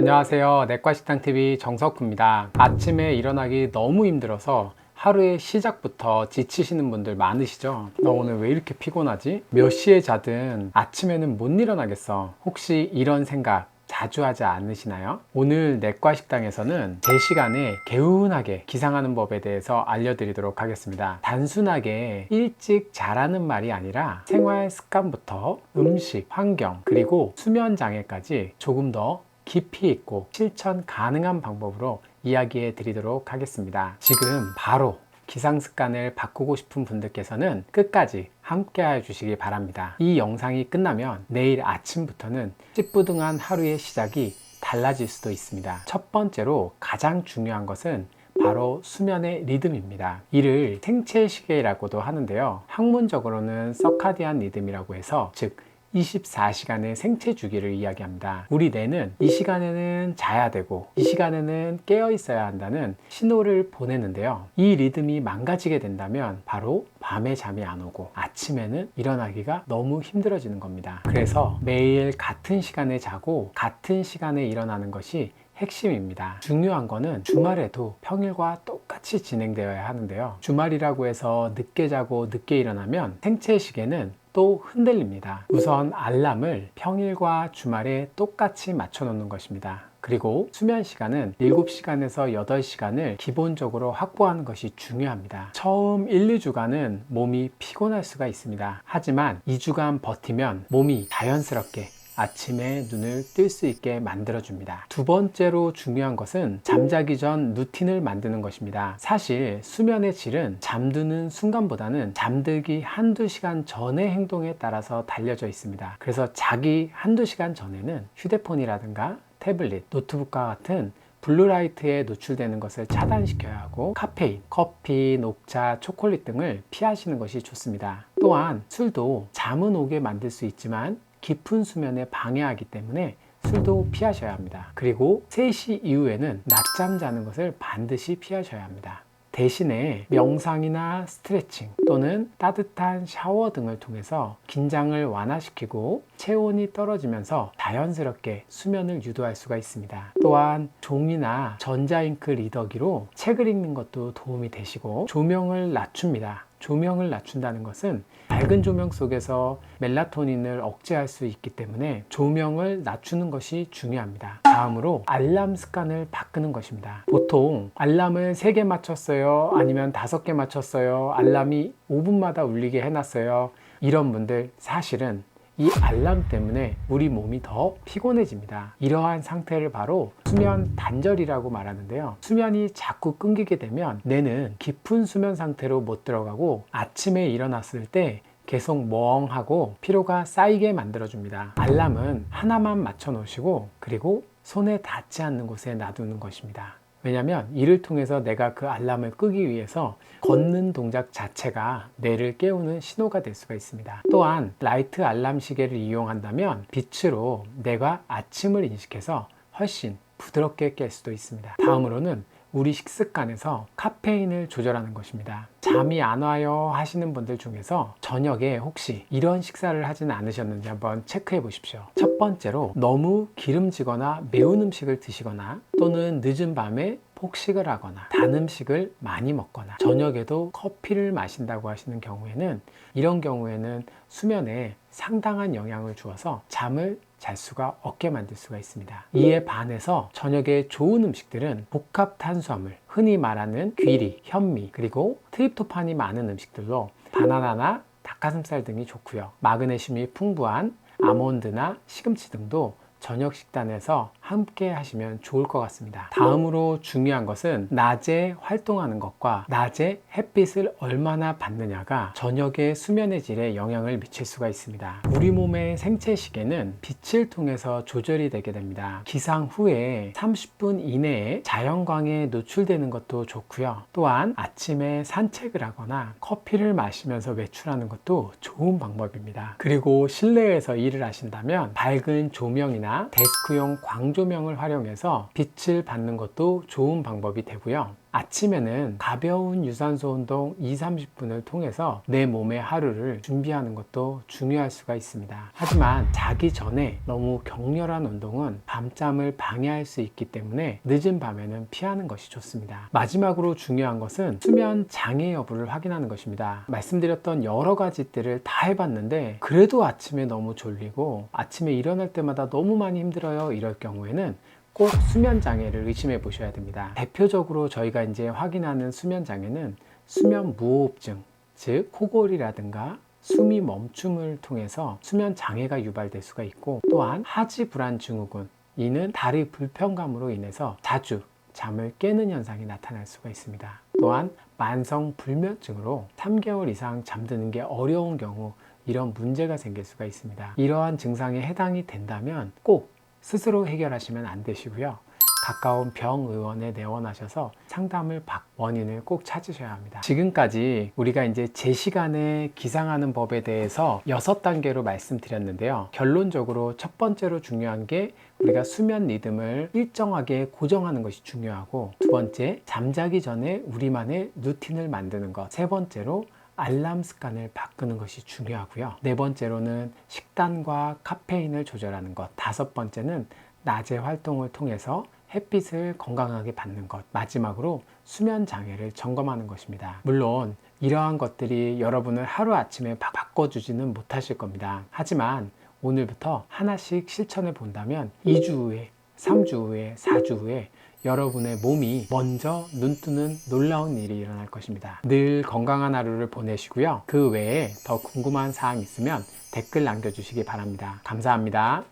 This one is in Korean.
안녕하세요. 내과식당TV 정석구입니다. 아침에 일어나기 너무 힘들어서 하루의 시작부터 지치시는 분들 많으시죠? 나 오늘 왜 이렇게 피곤하지? 몇 시에 자든 아침에는 못 일어나겠어. 혹시 이런 생각 자주 하지 않으시나요? 오늘 내과 식당에서는 제 시간에 개운하게 기상하는 법에 대해서 알려드리도록 하겠습니다. 단순하게 일찍 자라는 말이 아니라 생활 습관부터 음식, 환경, 그리고 수면 장애까지 조금 더 깊이 있고 실천 가능한 방법으로 이야기해 드리도록 하겠습니다. 지금 바로 기상 습관을 바꾸고 싶은 분들께서는 끝까지 함께 해 주시기 바랍니다. 이 영상이 끝나면 내일 아침부터는 찌뿌둥한 하루의 시작이 달라질 수도 있습니다. 첫 번째로 가장 중요한 것은 바로 수면의 리듬입니다. 이를 생체 시계라고도 하는데요. 학문적으로는 서카디안 리듬이라고 해서 즉 24시간의 생체 주기를 이야기합니다. 우리 뇌는 이 시간에는 자야 되고 이 시간에는 깨어 있어야 한다는 신호를 보내는데요. 이 리듬이 망가지게 된다면 바로 밤에 잠이 안 오고 아침에는 일어나기가 너무 힘들어지는 겁니다. 그래서 매일 같은 시간에 자고 같은 시간에 일어나는 것이 핵심입니다. 중요한 거는 주말에도 평일과 똑 같이 진행되어야 하는데요. 주말이라고 해서 늦게 자고 늦게 일어나면 생체 시계는 또 흔들립니다. 우선 알람을 평일과 주말에 똑같이 맞춰 놓는 것입니다. 그리고 수면 시간은 7시간에서 8시간을 기본적으로 확보하는 것이 중요합니다. 처음 1, 2주간은 몸이 피곤할 수가 있습니다. 하지만 2주간 버티면 몸이 자연스럽게 아침에 눈을 뜰 수 있게 만들어줍니다. 두 번째로 중요한 것은 잠자기 전 루틴을 만드는 것입니다. 사실 수면의 질은 잠드는 순간보다는 잠들기 한두 시간 전의 행동에 따라서 달려져 있습니다. 그래서 자기 한두 시간 전에는 휴대폰이라든가 태블릿, 노트북과 같은 블루라이트에 노출되는 것을 차단시켜야 하고 카페인, 커피, 녹차, 초콜릿 등을 피하시는 것이 좋습니다. 또한 술도 잠은 오게 만들 수 있지만 깊은 수면에 방해하기 때문에 술도 피하셔야 합니다. 그리고 3시 이후에는 낮잠 자는 것을 반드시 피하셔야 합니다. 대신에 명상이나 스트레칭 또는 따뜻한 샤워 등을 통해서 긴장을 완화시키고 체온이 떨어지면서 자연스럽게 수면을 유도할 수가 있습니다. 또한 종이나 전자잉크 리더기로 책을 읽는 것도 도움이 되시고 조명을 낮춥니다. 조명을 낮춘다는 것은 밝은 조명 속에서 멜라토닌을 억제할 수 있기 때문에 조명을 낮추는 것이 중요합니다. 다음으로 알람 습관을 바꾸는 것입니다. 보통 알람을 3개 맞췄어요. 아니면 5개 맞췄어요. 알람이 5분마다 울리게 해놨어요. 이런 분들 사실은 이 알람 때문에 우리 몸이 더 피곤해집니다. 이러한 상태를 바로 수면 단절이라고 말하는데요. 수면이 자꾸 끊기게 되면 뇌는 깊은 수면 상태로 못 들어가고 아침에 일어났을 때 계속 멍하고 피로가 쌓이게 만들어줍니다. 알람은 하나만 맞춰 놓으시고 그리고 손에 닿지 않는 곳에 놔두는 것입니다. 왜냐하면 이를 통해서 내가 그 알람을 끄기 위해서 걷는 동작 자체가 뇌를 깨우는 신호가 될 수가 있습니다. 또한 라이트 알람 시계를 이용한다면 빛으로 뇌가 아침을 인식해서 훨씬 부드럽게 깰 수도 있습니다. 다음으로는 우리 식습관에서 카페인을 조절하는 것입니다. 잠이 안 와요 하시는 분들 중에서 저녁에 혹시 이런 식사를 하지는 않으셨는지 한번 체크해 보십시오. 첫 번째로 너무 기름지거나 매운 음식을 드시거나 또는 늦은 밤에 폭식을 하거나 단 음식을 많이 먹거나 저녁에도 커피를 마신다고 하시는 경우에는 이런 경우에는 수면에 상당한 영향을 주어서 잠을 잘 수가 없게 만들 수가 있습니다. 이에 반해서 저녁에 좋은 음식들은 복합 탄수화물, 흔히 말하는 귀리, 현미, 그리고 트립토판이 많은 음식들로 바나나나 닭가슴살 등이 좋고요. 마그네슘이 풍부한 아몬드나 시금치 등도 저녁 식단에서 함께 하시면 좋을 것 같습니다. 다음으로 중요한 것은 낮에 활동하는 것과 낮에 햇빛을 얼마나 받느냐가 저녁의 수면의 질에 영향을 미칠 수가 있습니다. 우리 몸의 생체 시계는 빛을 통해서 조절이 되게 됩니다. 기상 후에 30분 이내에 자연광에 노출되는 것도 좋고요. 또한 아침에 산책을 하거나 커피를 마시면서 외출하는 것도 좋은 방법입니다. 그리고 실내에서 일을 하신다면 밝은 조명이나 데스크용 광조명을 활용해서 빛을 받는 것도 좋은 방법이 되고요. 아침에는 가벼운 유산소 운동 2, 30분을 통해서 내 몸의 하루를 준비하는 것도 중요할 수가 있습니다. 하지만 자기 전에 너무 격렬한 운동은 밤잠을 방해할 수 있기 때문에 늦은 밤에는 피하는 것이 좋습니다. 마지막으로 중요한 것은 수면 장애 여부를 확인하는 것입니다. 말씀드렸던 여러 가지들을 다 해봤는데 그래도 아침에 너무 졸리고 아침에 일어날 때마다 너무 많이 힘들어요. 이럴 경우에는 꼭 수면 장애를 의심해 보셔야 됩니다. 대표적으로 저희가 이제 확인하는 수면 장애는 수면 무호흡증, 즉 코골이라든가 숨이 멈춤을 통해서 수면 장애가 유발될 수가 있고 또한 하지 불안 증후군 이는 다리 불편감으로 인해서 자주 잠을 깨는 현상이 나타날 수가 있습니다. 또한 만성 불면증으로 3개월 이상 잠드는 게 어려운 경우 이런 문제가 생길 수가 있습니다. 이러한 증상에 해당이 된다면 꼭 스스로 해결하시면 안 되시고요. 가까운 병 의원에 내원하셔서 상담을 받 원인을 꼭 찾으셔야 합니다. 지금까지 우리가 이제 제 시간에 기상하는 법에 대해서 여섯 단계로 말씀드렸는데요. 결론적으로 첫 번째로 중요한 게 우리가 수면 리듬을 일정하게 고정하는 것이 중요하고 두 번째 잠자기 전에 우리만의 루틴을 만드는 것. 세 번째로 알람 습관을 바꾸는 것이 중요하고요. 네 번째로는 식단과 카페인을 조절하는 것. 다섯 번째는 낮에 활동을 통해서 햇빛을 건강하게 받는 것. 마지막으로 수면 장애를 점검하는 것입니다. 물론 이러한 것들이 여러분을 하루 아침에 바- 바꿔주지는 못하실 겁니다. 하지만 오늘부터 하나씩 실천해 본다면 2주 후에, 3주 후에, 4주 후에 여러분의 몸이 먼저 눈뜨는 놀라운 일이 일어날 것입니다. 늘 건강한 하루를 보내시고요. 그 외에 더 궁금한 사항 있으면 댓글 남겨주시기 바랍니다. 감사합니다.